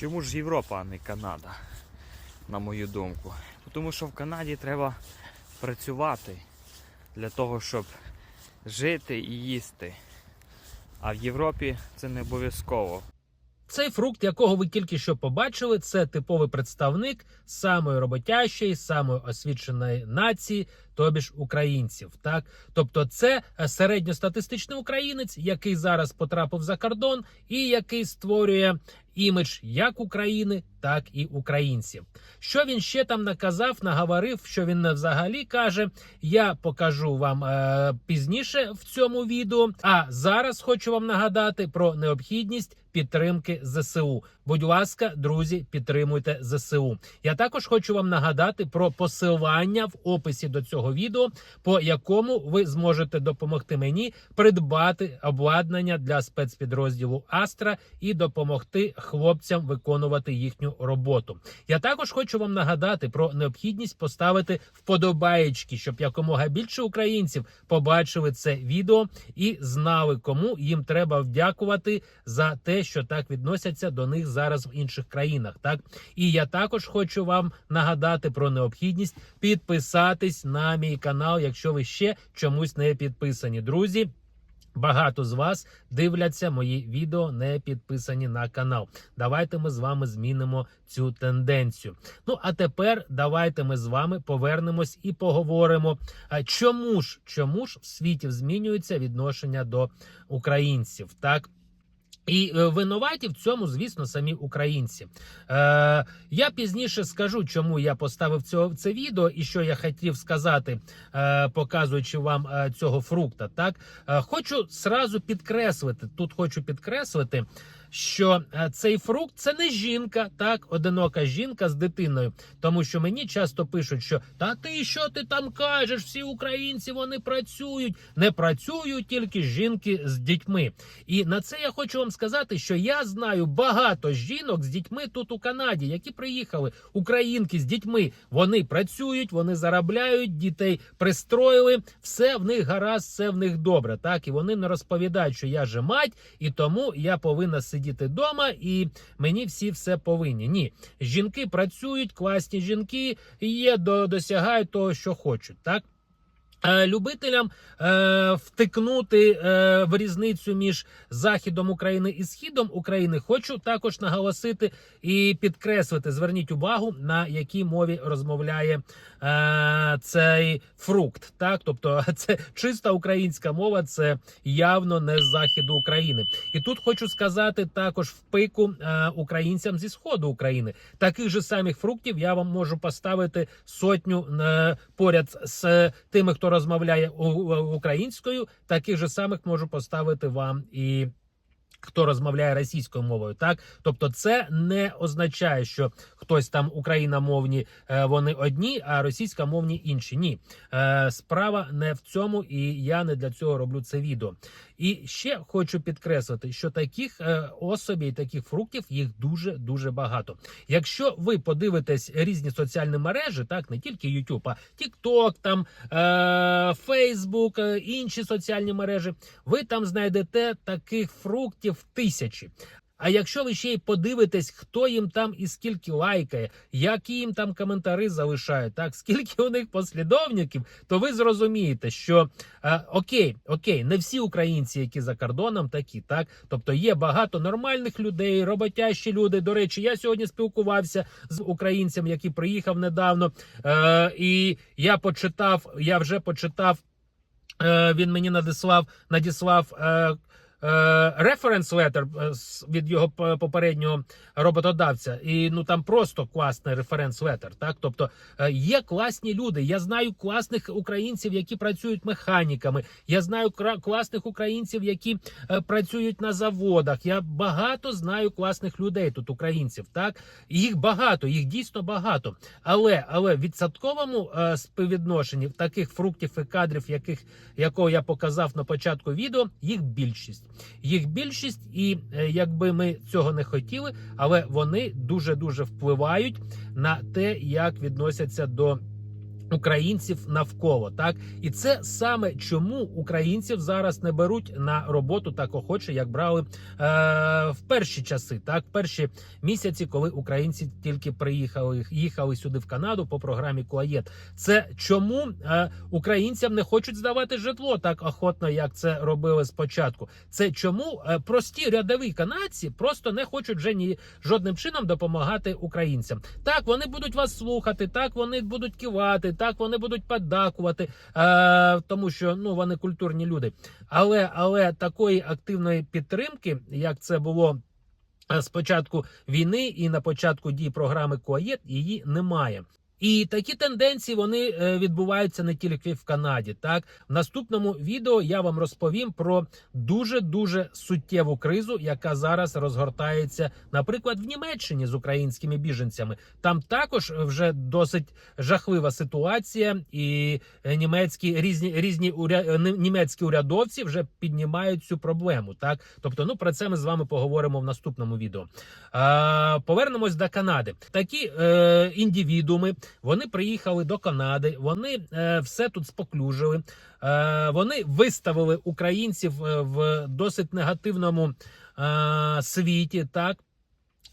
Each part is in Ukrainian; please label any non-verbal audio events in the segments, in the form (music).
Чому ж Європа, а не Канада, на мою думку? Тому що в Канаді треба працювати для того, щоб жити і їсти. А в Європі це не обов'язково. Цей фрукт, якого ви тільки що побачили, це типовий представник самої роботящої, самої освіченої нації, тобі ж українців. Так, тобто, це е, середньостатистичний українець, який зараз потрапив за кордон, і який створює імідж як України, так і українців. Що він ще там наказав, наговорив, що він взагалі каже, я покажу вам е, пізніше в цьому відео. А зараз хочу вам нагадати про необхідність підтримки ЗСУ. Будь ласка, друзі, підтримуйте ЗСУ. Я також хочу вам нагадати про посилання в описі до цього відео, по якому ви зможете допомогти мені придбати обладнання для спецпідрозділу Астра і допомогти хлопцям виконувати їхню роботу. Я також хочу вам нагадати про необхідність поставити вподобаєчки, щоб якомога більше українців побачили це відео і знали, кому їм треба вдякувати за те, що так відносяться до них зараз в інших країнах. Так і я також хочу вам нагадати про необхідність підписатись на мій канал, якщо ви ще чомусь не підписані, друзі. Багато з вас дивляться мої відео, не підписані на канал. Давайте ми з вами змінимо цю тенденцію. Ну а тепер давайте ми з вами повернемось і поговоримо. Чому ж чому ж в світі змінюється відношення до українців? Так. І е, винуваті в цьому, звісно, самі українці. Е, я пізніше скажу, чому я поставив цього, це відео і що я хотів сказати, е, показуючи вам е, цього фрукта. Так е, хочу сразу підкреслити. Тут хочу підкреслити, що е, цей фрукт це не жінка, так, одинока жінка з дитиною. Тому що мені часто пишуть, що та ти що ти там кажеш? Всі українці вони працюють, не працюють тільки жінки з дітьми. І на це я хочу вам сказати, що я знаю багато жінок з дітьми тут у Канаді, які приїхали, українки з дітьми. Вони працюють, вони заробляють, дітей пристроїли. Все в них гаразд, все в них добре. Так і вони не розповідають, що я же мать, і тому я повинна сидіти вдома, і мені всі все повинні. Ні, жінки працюють, класні жінки є, до, досягають того, що хочуть. Так. Е, Любителям е, втикнути е, в різницю між західом України і східом України хочу також наголосити і підкреслити. Зверніть увагу на якій мові розмовляє е, цей фрукт. Так, тобто, (laughs) це чиста українська мова, це явно не з заходу України. І тут хочу сказати також в пику е, українцям зі сходу України. Таких же самих фруктів я вам можу поставити сотню е, поряд з тими, хто розмовляє українською. Таких же самих можу поставити вам і. Хто розмовляє російською мовою, так тобто, це не означає, що хтось там україномовні е, вони одні, а російськомовні інші. Ні, е, справа не в цьому, і я не для цього роблю це відео. І ще хочу підкреслити, що таких особі, особей, таких фруктів їх дуже дуже багато. Якщо ви подивитесь різні соціальні мережі, так не тільки YouTube, а TikTok, там е, Facebook, е, інші соціальні мережі, ви там знайдете таких фруктів тисячі. А якщо ви ще й подивитесь, хто їм там і скільки лайкає, які їм там коментари залишають, так скільки у них послідовників, то ви зрозумієте, що е, окей, окей, не всі українці, які за кордоном, такі, так тобто є багато нормальних людей, роботящі люди. До речі, я сьогодні спілкувався з українцем, який приїхав недавно, е, і я почитав, я вже почитав. Е, він мені надіслав, надіслав е, референс летер від його попереднього роботодавця, і ну там просто класний референс летер. Так, тобто е, є класні люди. Я знаю класних українців, які працюють механіками. Я знаю класних українців, які е, працюють на заводах. Я багато знаю класних людей тут, українців. Так їх багато, їх дійсно багато. Але але в відсотковому е, співвідношенні таких фруктів і кадрів, яких якого я показав на початку відео, їх більшість. Їх більшість, і е, якби ми цього не хотіли, але вони дуже дуже впливають на те, як відносяться до українців навколо. Так і це саме чому українців зараз не беруть на роботу так охоче, як брали е, в перші часи, так перші місяці, коли українці тільки приїхали їхали сюди в Канаду по програмі Куаєт. Це чому е, українцям не хочуть здавати житло так охотно, як це робили спочатку. Це чому е, прості рядові канадці просто не хочуть вже ні жодним чином допомагати українцям. Так, вони будуть вас слухати, так вони будуть кивати, так вони будуть подакувати, е, тому що ну вони культурні люди. Але але такої активної підтримки, як це було. спочатку початку війни і на початку дій програми Куаєт її немає. І такі тенденції вони е, відбуваються не тільки в Канаді. Так в наступному відео я вам розповім про дуже дуже суттєву кризу, яка зараз розгортається, наприклад, в Німеччині з українськими біженцями. Там також вже досить жахлива ситуація, і е, німецькі різні різні уря... е, німецькі урядовці вже піднімають цю проблему. Так, тобто, ну про це ми з вами поговоримо в наступному відео. А, повернемось до Канади. Такі е, індивідууми вони приїхали до Канади, вони е, все тут споклюжили. Е, вони виставили українців е, в досить негативному е, світі. Так.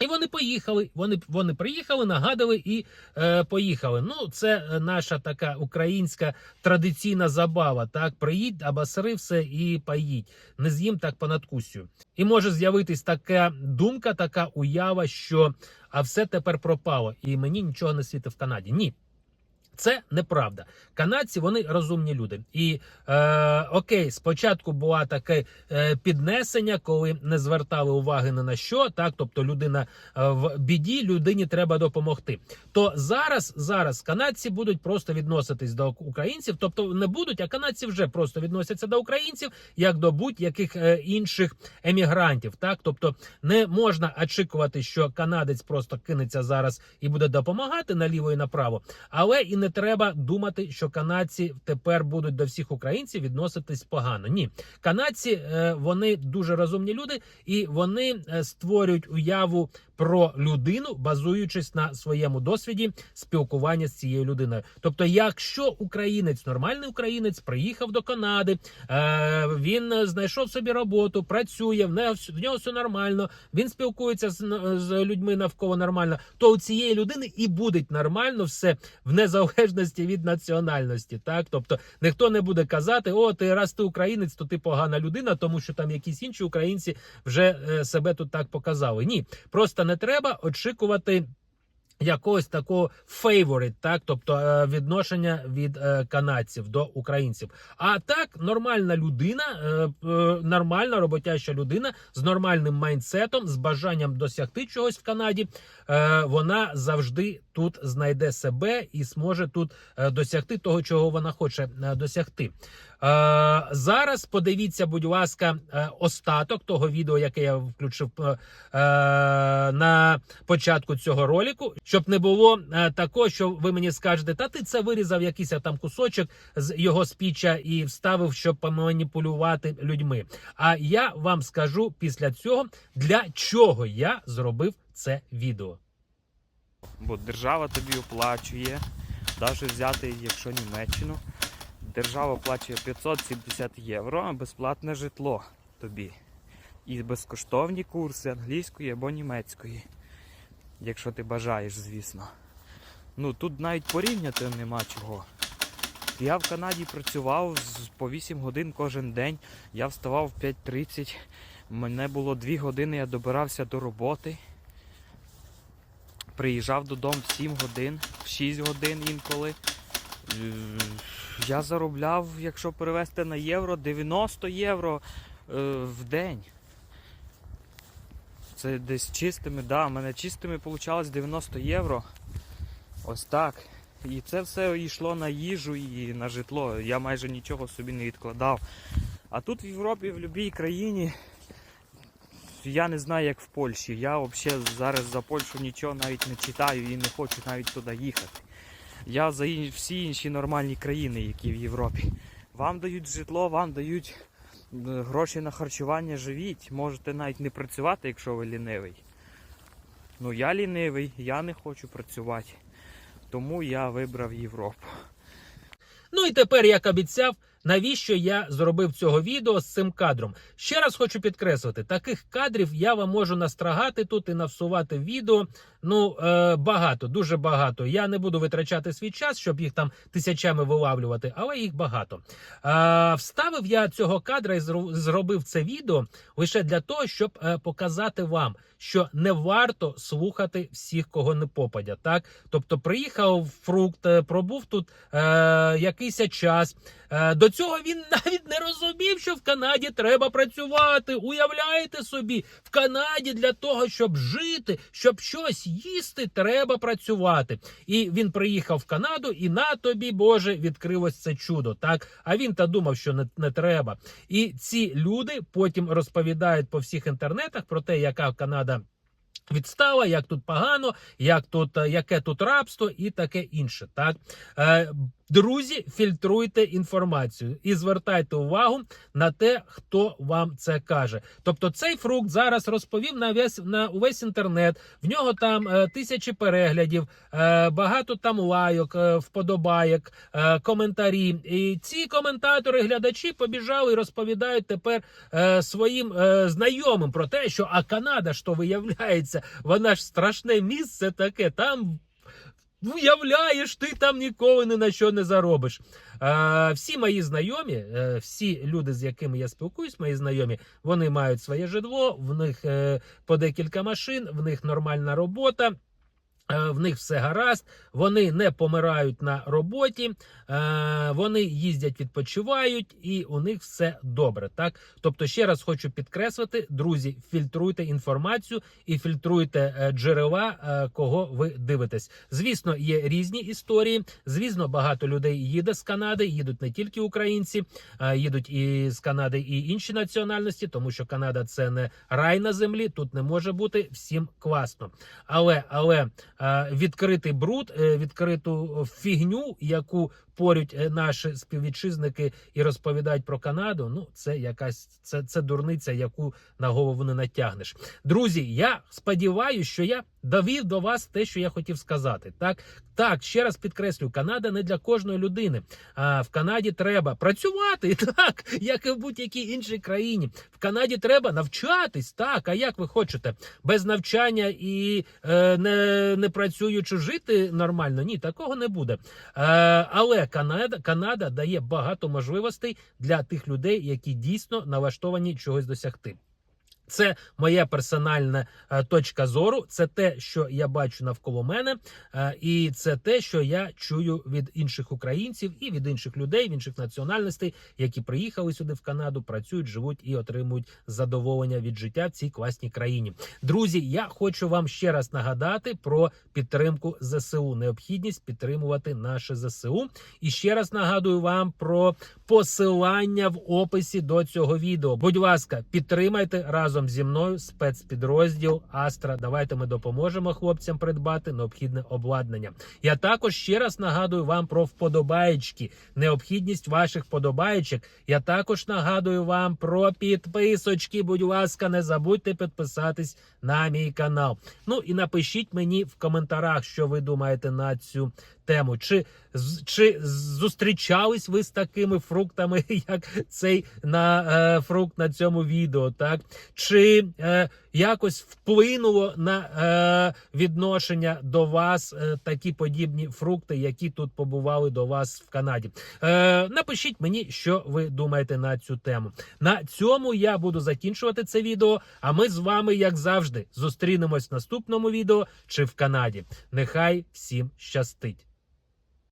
І вони поїхали. Вони вони приїхали, нагадали і е, поїхали. Ну, це е, наша така українська традиційна забава. Так, приїдь, обосри все і поїдь. Не з'їм так по надкусю. І може з'явитись така думка, така уява, що а все тепер пропало, і мені нічого не світить в Канаді. Ні. Це неправда. Канадці вони розумні люди. І е, окей, спочатку була таке е, піднесення, коли не звертали уваги ні на що. Так, тобто людина е, в біді, людині треба допомогти. То зараз, зараз канадці будуть просто відноситись до українців, тобто не будуть, а канадці вже просто відносяться до українців як до будь-яких е, інших емігрантів. Так, тобто не можна очікувати, що канадець просто кинеться зараз і буде допомагати наліво і направо, але і не треба думати, що канадці тепер будуть до всіх українців відноситись погано. Ні, канадці е, вони дуже розумні люди, і вони е, створюють уяву про людину, базуючись на своєму досвіді спілкування з цією людиною. Тобто, якщо українець, нормальний українець, приїхав до Канади, е, він знайшов собі роботу, працює, в нього все нормально, він спілкується з людьми навколо нормально, то у цієї людини і буде нормально все в незалежності від національності. Так, тобто ніхто не буде казати, о, ти раз ти українець, то ти погана людина, тому що там якісь інші українці вже е, себе тут так показали. Ні, просто не треба очікувати. Якогось такого фейворит, так, тобто е, відношення від е, канадців до українців. А так, нормальна людина, е, нормальна роботяща людина з нормальним майндсетом, з бажанням досягти чогось в Канаді, вона завжди тут знайде себе і зможе тут досягти того, чого вона хоче досягти. Е, зараз подивіться, будь ласка, е, остаток того відео, яке я включив е, на початку цього ролику, щоб не було такого, що ви мені скажете, та ти це вирізав якийсь там кусочок з його спіча і вставив, щоб поманіпулювати людьми. А я вам скажу після цього, для чого я зробив це відео. Бо держава тобі оплачує, навіть взяти, якщо Німеччину, держава оплачує 570 євро, безплатне житло тобі. І безкоштовні курси англійської або німецької. Якщо ти бажаєш, звісно. Ну тут навіть порівняти нема чого. Я в Канаді працював по 8 годин кожен день. Я вставав в 5.30. Мене було 2 години, я добирався до роботи. Приїжджав додому в 7 годин, в 6 годин інколи. Я заробляв, якщо перевести на євро, 90 євро е, в день. Це десь чистими, да, у мене чистими вийшло 90 євро. Ось так. І це все йшло на їжу і на житло. Я майже нічого собі не відкладав. А тут в Європі, в будь-якій країні, я не знаю, як в Польщі. Я взагалі зараз за Польщу нічого навіть не читаю і не хочу навіть туди їхати. Я за всі інші нормальні країни, які в Європі. Вам дають житло, вам дають е, гроші на харчування, живіть. Можете навіть не працювати, якщо ви лінивий. Ну я лінивий, я не хочу працювати. Тому я вибрав Європу. Ну і тепер, як обіцяв, навіщо я зробив цього відео з цим кадром? Ще раз хочу підкреслити, таких кадрів я вам можу настрагати тут і навсувати відео. Ну е, багато, дуже багато. Я не буду витрачати свій час, щоб їх там тисячами вилавлювати, але їх багато. Е, вставив я цього кадра і зробив це відео лише для того, щоб е, показати вам, що не варто слухати всіх, кого не попадя. Так, тобто, приїхав фрукт, е, пробув тут е, якийсь час. Е, До цього він (laughs) навіть не розумів, що в Канаді треба працювати. Уявляєте собі, в Канаді для того, щоб жити, щоб щось їсти, треба працювати. І він приїхав в Канаду, і на тобі, Боже, відкрилось це чудо. Так, а він та думав, що не, не треба. І ці люди потім розповідають по всіх інтернетах про те, яка Канада. Відстала, як тут погано, як тут е, яке тут рабство і таке інше. Так е, друзі, фільтруйте інформацію і звертайте увагу на те, хто вам це каже. Тобто, цей фрукт зараз розповів на весь на увесь інтернет. В нього там е, тисячі переглядів, е, багато там лайок, е, вподобайок, е, коментарі. І ці коментатори, глядачі побіжали і розповідають тепер е, своїм е, знайомим про те, що а Канада то виявляється, вона ж страшне місце таке. Там уявляєш, ти там ніколи ні на що не заробиш. Е, всі мої знайомі, е, всі люди, з якими я спілкуюсь, мої знайомі, вони мають своє житло, в них е, по декілька машин, в них нормальна робота. Е, В них все гаразд, вони не помирають на роботі, е, вони їздять, відпочивають, і у них все добре. Так, тобто, ще раз хочу підкреслити, друзі, фільтруйте інформацію і фільтруйте е, джерела, кого ви дивитесь. Звісно, є різні історії. Звісно, багато людей їде з Канади, їдуть не тільки українці, їдуть і з Канади і інші національності, тому що Канада це не рай на землі. Тут не може бути всім класно. Але але відкритий бруд, е, відкриту фігню, яку порють е, наші співвітчизники і розповідають про Канаду. Ну це якась це, це дурниця, яку на голову не натягнеш. Друзі, я сподіваюся, що я довів до вас те, що я хотів сказати. Так, так, ще раз підкреслю, Канада не для кожної людини. А в Канаді треба працювати, (laughs) так, як і в будь-якій іншій країні. В Канаді треба навчатись, так. А як ви хочете? Без навчання і е, не, не працюючи жити нормально? Ні, такого не буде. Е, але Канада, Канада дає багато можливостей для тих людей, які дійсно налаштовані чогось досягти. Це моя персональна е, точка зору. Це те, що я бачу навколо мене, е, і це те, що я чую від інших українців і від інших людей, від інших національностей, які приїхали сюди в Канаду, працюють, живуть і отримують задоволення від життя в цій класній країні. Друзі, я хочу вам ще раз нагадати про підтримку ЗСУ, необхідність підтримувати наше ЗСУ. І ще раз нагадую вам про посилання в описі до цього відео. Будь ласка, підтримайте разом зі мною спецпідрозділ Астра. Давайте ми допоможемо хлопцям придбати необхідне обладнання. Я також ще раз нагадую вам про вподобаєчки, необхідність ваших вподобаєчок. Я також нагадую вам про підписочки. Будь ласка, не забудьте підписатись на мій канал. Ну і напишіть мені в коментарях, що ви думаєте на цю тему. Чи, чи зустрічались ви з такими фруктами, (laughs) як цей на е, фрукт на цьому відео? Так чи е, якось вплинуло на е, відношення до вас е, такі подібні фрукти, які тут побували до вас в Канаді? Е, напишіть мені, що ви думаєте на цю тему. На цьому я буду закінчувати це відео. А ми з вами, як завжди, зустрінемось в наступному відео чи в Канаді. Нехай всім щастить.